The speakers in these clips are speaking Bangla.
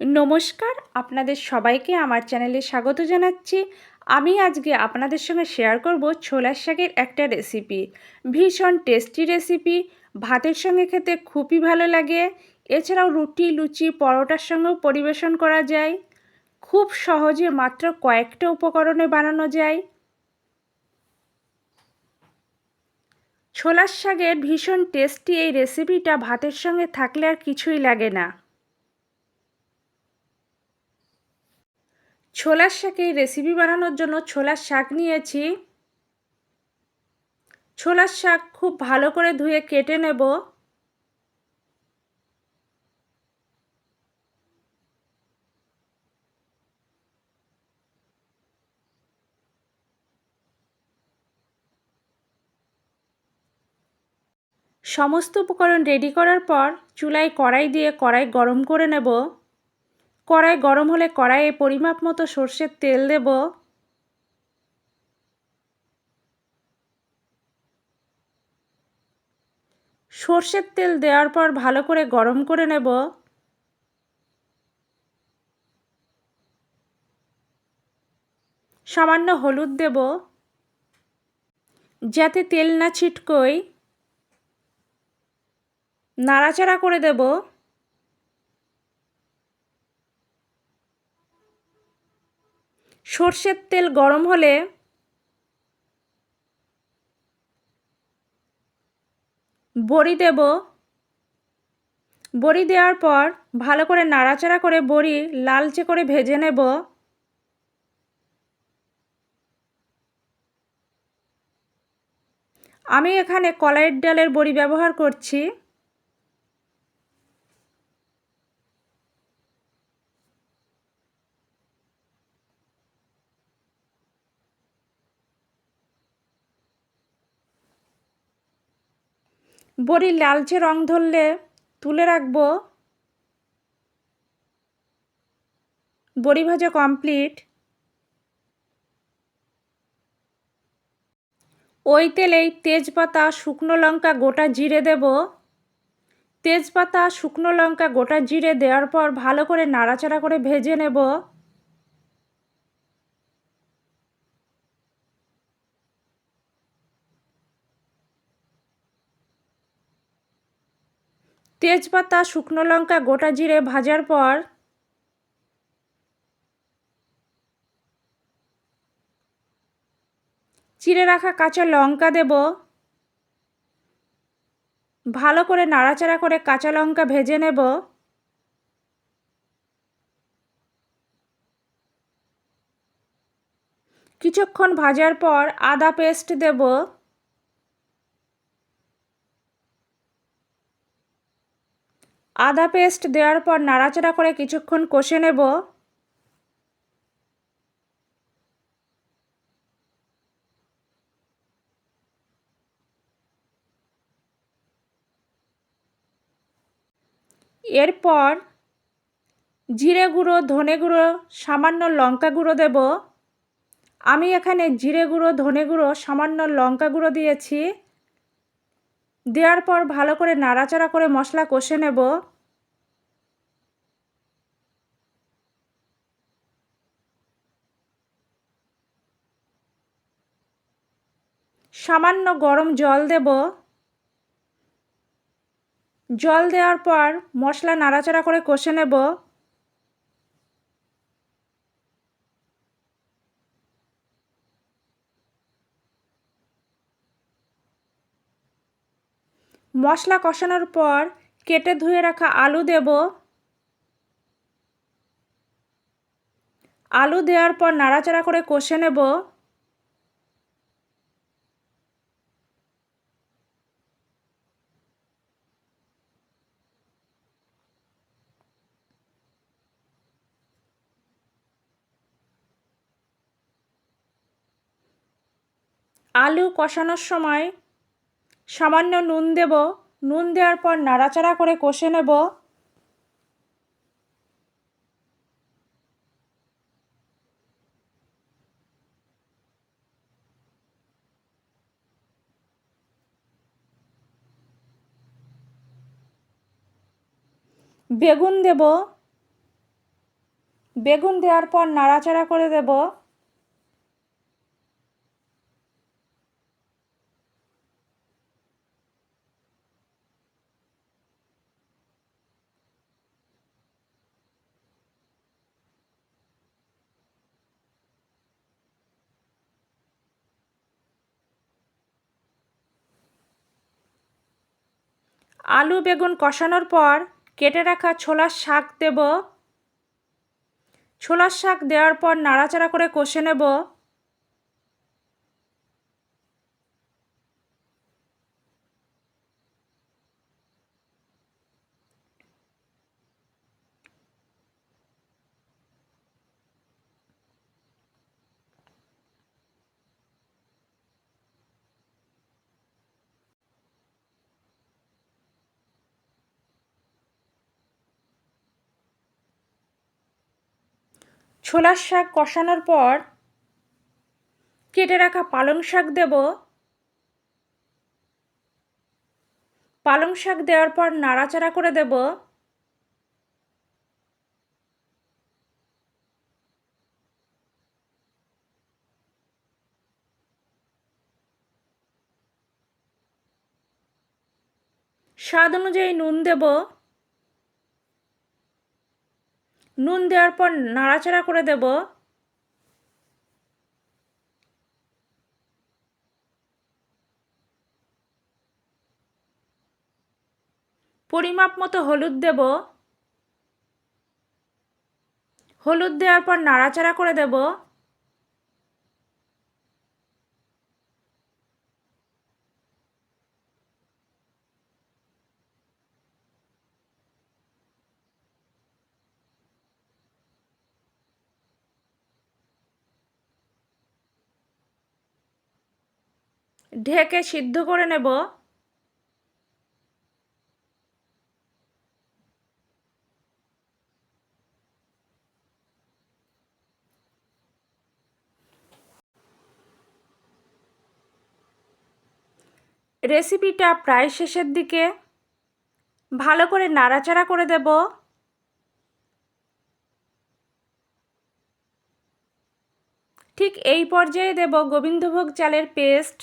নমস্কার, আপনাদের সবাইকে আমার চ্যানেলে স্বাগত জানাচ্ছি। আমি আজকে আপনাদের সঙ্গে শেয়ার করব ছোলার শাকের একটা রেসিপি ভীষণ টেস্টি রেসিপি ভাতের সঙ্গে খেতে খুবই ভালো লাগে। এছাড়াও রুটি, লুচি, পরোটার সঙ্গেও পরিবেশন করা যায়। খুব সহজে মাত্র কয়েকটা উপকরণে বানানো যায়। ছোলার শাকের ভীষণ টেস্টি এই রেসিপিটা ভাতের সঙ্গে থাকলে আর কিছুই লাগে না। ছোলার শাকে রেসিপি বানানোর জন্য ছোলার শাক নিয়েছি। ছোলার শাক খুব ভালো করে ধুয়ে কেটে নেব। সমস্ত উপকরণ রেডি করার পর চুলায় কড়াই দিয়ে কড়াই গরম করে নেব। কড়াই গরম হলে কড়াইয়ে পরিমাপ মতো সর্ষের তেল দেব। সর্ষের তেল দেওয়ার পর ভালো করে গরম করে নেব। সামান্য হলুদ দেব। যাতে তেল না ছিটকোয়, নাড়াচাড়া করে দেব। সর্ষের তেল গরম হলে বড়ি দেব। বড়ি দেওয়ার পর ভালো করে নাড়াচাড়া করে বড়ি লালচে করে ভেজে নেব। আমি এখানে কলাইয়ের ডালের বড়ি ব্যবহার করছি। বড়ি লালচে রং ধরলে তুলে রাখব। বড়ি ভাজা কমপ্লিট ওই তেলেই তেজপাতা, শুকনো লঙ্কা, গোটা জিরে দেব। তেজপাতা, শুকনো লঙ্কা, গোটা জিরে দেওয়ার পর ভালো করে নাড়াচাড়া করে ভেজে নেব। তেজপাতা, শুকনো লঙ্কা, গোটা জিরে ভাজার পর চিড়ে রাখা কাঁচা লঙ্কা দেব। ভালো করে নাড়াচাড়া করে কাঁচা লঙ্কা ভেজে নেব। কিছুক্ষণ ভাজার পর আদা পেস্ট দেব। আদা পেস্ট দেওয়ার পর নাড়াচাড়া করে কিছুক্ষণ কষে নেব। এরপর জিরে গুঁড়ো, ধনে গুঁড়ো, সামান্য লঙ্কা গুঁড়ো দেব। আমি এখানে জিরে গুঁড়ো, ধনে গুঁড়ো, সামান্য লঙ্কা গুঁড়ো দিয়েছি। দেওয়ার পর ভালো করে নাড়াচাড়া করে মশলা কষে নেব। সামান্য গরম জল দেব। জল দেওয়ার পর মশলা নাড়াচাড়া করে কষে নেব। মশলা কষানোর পর কেটে ধুয়ে রাখা আলু দেব। আলু দেওয়ার পর নাড়াচাড়া করে কষে নেব। আলু কষানোর সময় সামান্য নুন দেব। নুন দেওয়ার পর নাড়াচাড়া করে কষে নেব। বেগুন দেব। বেগুন দেওয়ার পর নাড়াচাড়া করে দেব। আলু বেগুন কষানোর পর কেটে রাখা ছোলার শাক দেব। ছোলার শাক দেওয়ার পর নাড়াচাড়া করে কষে নেব। ছোলার শাক কষানোর পর কেটে রাখা পালং শাক দেব। পালং শাক দেওয়ার পর নাড়াচাড়া করে দেব। স্বাদ অনুযায়ী নুন দেব। নুন দেওয়ার পর নাড়াচাড়া করে দেব। পরিমাপ মতো হলুদ দেব। হলুদ দেওয়ার পর নাড়াচাড়া করে দেব। ঢেকে সিদ্ধ করে নেব। রেসিপিটা প্রায় শেষের দিকে। ভালো করে নাড়াচাড়া করে দেব। ঠিক এই পর্যায়ে দেব গোবিন্দভোগ চালের পেস্ট।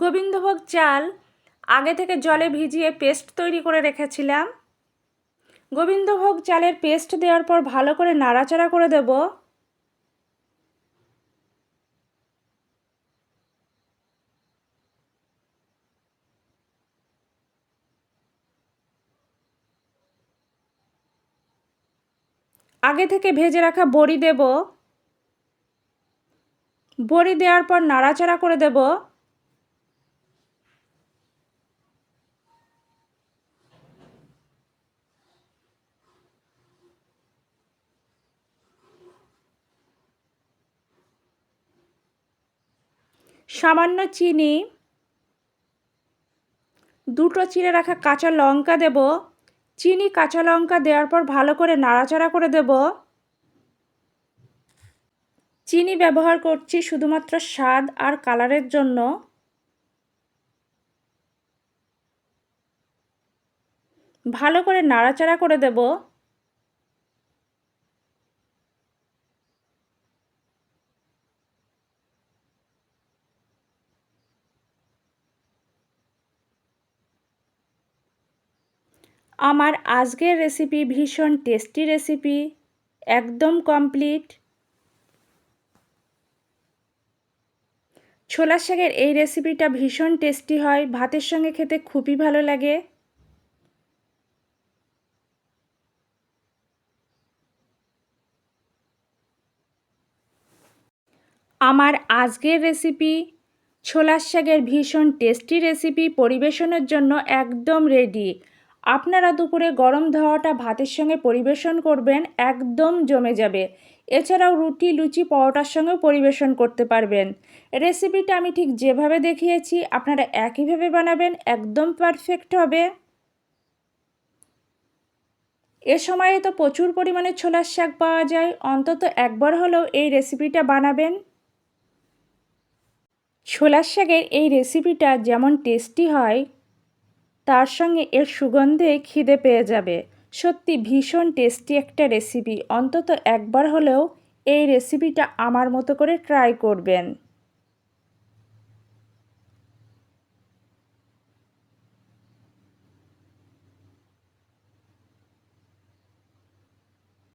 গোবিন্দভোগ চাল আগে থেকে জলে ভিজিয়ে পেস্ট তৈরি করে রেখেছিলাম। গোবিন্দভোগ চালের পেস্ট দেওয়ার পর ভালো করে নাড়াচাড়া করে দেব। আগে থেকে ভেজে রাখা বড়ি দেব। বড়ি দেওয়ার পর নাড়াচাড়া করে দেব। সামান্য চিনি, দুটো চিড়ে রাখা কাঁচা লঙ্কা দেব। চিনি, কাঁচা লঙ্কা দেওয়ার পর ভালো করে নাড়াচাড়া করে দেব। চিনি ব্যবহার করছি শুধুমাত্র স্বাদ আর কালারের জন্য। ভালো করে নাড়াচাড়া করে দেব। আমার আজকের রেসিপি ভীষণ টেস্টি রেসিপি একদম কমপ্লিট ছোলার শাকের এই রেসিপিটা ভীষণ টেস্টি হয়, ভাতের সঙ্গে খেতে খুবই ভালো লাগে। আমার আজকের রেসিপি ছোলার শাকের ভীষণ টেস্টি রেসিপি পরিবেশনের জন্য একদম রেডি আপনারা দুপুরে গরম ধাওয়াটা ভাতের সঙ্গে পরিবেশন করবেন, একদম জমে যাবে। এছাড়াও রুটি, লুচি, পরোটার সঙ্গেও পরিবেশন করতে পারবেন। রেসিপিটা আমি ঠিক যেভাবে দেখিয়েছি, আপনারা একইভাবে বানাবেন, একদম পারফেক্ট হবে। এ সময়ে তো প্রচুর পরিমাণে ছোলার শাক পাওয়া যায়, অন্তত একবার হলেও এই রেসিপিটা বানাবেন। ছোলার শাকের এই রেসিপিটা যেমন টেস্টি হয় তার সঙ্গে এর সুগন্ধে খিদে পেয়ে যাবে। সত্যি ভীষণ টেস্টি একটা রেসিপি অন্তত একবার হলেও এই রেসিপিটা আমার মতো করে ট্রাই করবেন।